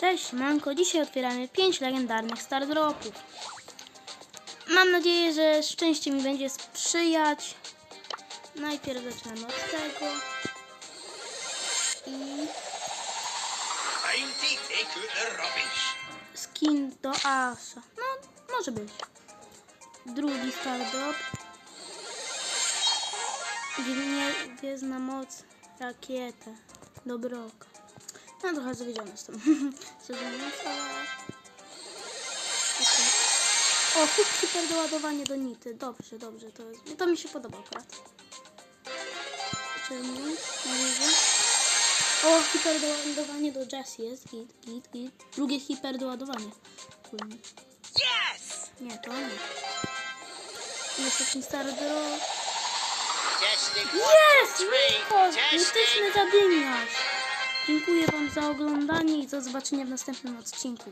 Cześć, Manko. Dzisiaj otwieramy 5 legendarnych Star Dropów. Mam nadzieję, że szczęście mi będzie sprzyjać. Najpierw zaczynamy od tego. I skin do Asha. No, może być. Drugi Star Drop. Gwie- Gwiezdna moc, rakieta, dobroka. No trochę zawiedziony jestem. O, huk super doładowanie do nity. Dobrze, dobrze, to, jest, to mi się podoba akurat. Razie. O, hiperdoładowanie do Jessie jest. Git, git, git. Drugie hiperdoładowanie. Yes! Nie, to nie. Jest taki stary. Testing Jest! Mityczny zadymiarz! Dziękuję Wam za oglądanie i do zobaczenia w następnym odcinku.